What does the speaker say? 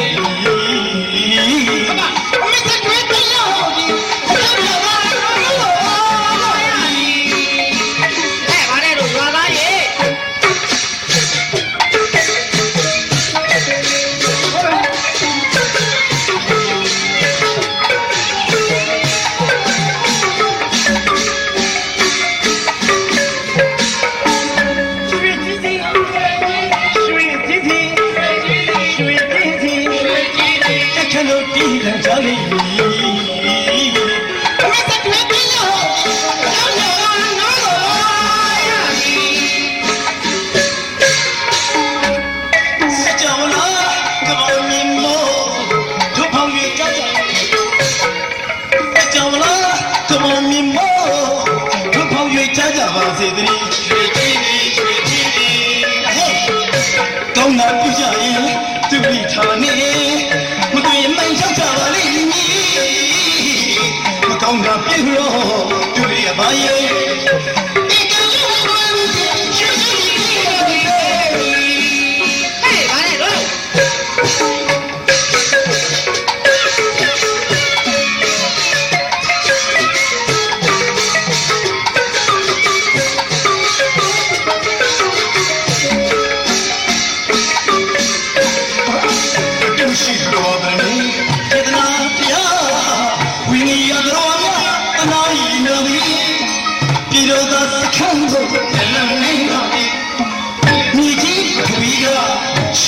you. လို့တည်ခံကြလိမ့်မည်ဘဝတက်တွေ့ပြီးတော့ရောရောနော်တော်စကြောင်းလားကမောင်မြင်မို့ဒုဖောင်ကြီးကြကြစကြောင်းလားကမောင်မြင်မို့ဒုဖောင်ကြီးကြကြပါစေတည်းရွှေကြည့်နေရွှေကြည့်နေဟဲ့ကောင်းတာပြုကြရင် ကောင်းတာပြုလို့သူမိရပါရဲ့ဟဲ့ဗါလဲတော့တု ပြည်တော်သာစခန်းကိုလည်းနေပါပြီမြေကြီးသူကရွှေတိမိရ